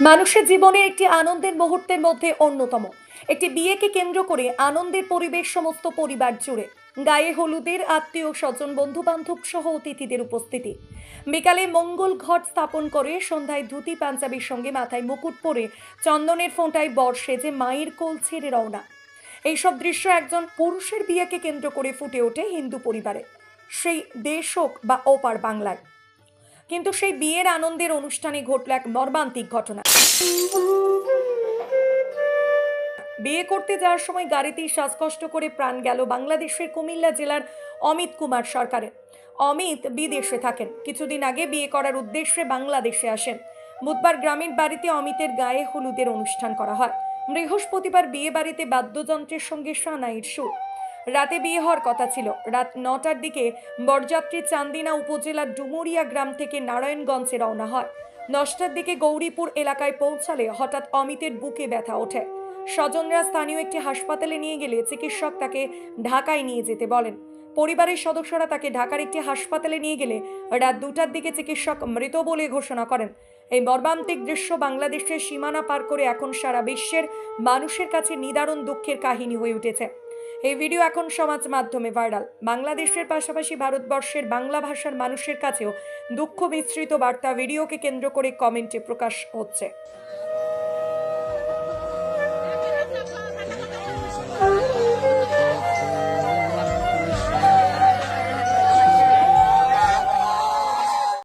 মানুষের জীবনের একটি আনন্দের মুহূর্তের মধ্যে অন্যতম। একটি বিয়েকে কেন্দ্র করে আনন্দের পরিবেশ সমস্ত পরিবার জুড়ে। গায়ে হলুদের আত্মীয় স্বজন বন্ধু বান্ধব সহ অতিথিদের উপস্থিতি। বিকালে মঙ্গল ঘট স্থাপন করে সন্ধ্যায় ধুতি পাঞ্জাবির সঙ্গে মাথায় মুকুট পরে চন্দনের ফোঁটায় বর সেজে মায়ের কোল ছেড়ে রওনা। এইসব দৃশ্য একজন পুরুষের বিয়েকে কেন্দ্র করে ফুটে ওঠে হিন্দু পরিবারে। সেই দেশ হোক বা ওপার বাংলায়। কিন্তু সেই বিয়ের আনন্দের অনুষ্ঠানে ঘটল এক মর্মান্তিক ঘটনা। বিয়ে করতে যাওয়ার সময় গাড়িতেই শ্বাসকষ্ট করে প্রাণ গেল বাংলাদেশের কুমিল্লা জেলার অমিত কুমার সরকারের। অমিত বিদেশে থাকেন। কিছুদিন আগে বিয়ে করার উদ্দেশ্যে বাংলাদেশে আসেন। বুধবার গ্রামের বাড়িতে অমিতের গায়ে হলুদের অনুষ্ঠান করা হয়। বৃহস্পতিবার বিয়ে বাড়িতে বাদ্যযন্ত্রের সঙ্গে সানাইর সুর। রাতে বিয়ে হওয়ার কথা ছিল। রাত নটার দিকে বরযাত্রী চান্দিনা উপজেলার ডুমুরিয়া গ্রাম থেকে নারায়ণগঞ্জে রওনা হয়। দশটার দিকে গৌরীপুর এলাকায় পৌঁছালে হঠাৎ অমিতের বুকে ব্যথা ওঠে। স্বজনরা স্থানীয় একটি হাসপাতালে নিয়ে গেলে চিকিৎসক তাকে ঢাকায় নিয়ে যেতে বলেন। পরিবারের সদস্যরা তাকে ঢাকার একটি হাসপাতালে নিয়ে গেলে রাত দুটার দিকে চিকিৎসক মৃত বলে ঘোষণা করেন। এই মর্মান্তিক দৃশ্য বাংলাদেশের সীমানা পার করে এখন সারা বিশ্বের মানুষের কাছে নিদারুণ দুঃখের কাহিনী হয়ে উঠেছে। এই ভিডিও এখন সমাজ মাধ্যমে ভাইরাল। বাংলাদেশের পাশাপাশি ভারতবর্ষের বাংলা ভাষার মানুষের কাছেও দুঃখ মিশ্রিত বার্তা ভিডিওকে কেন্দ্র করে কমেন্টে প্রকাশ হচ্ছে।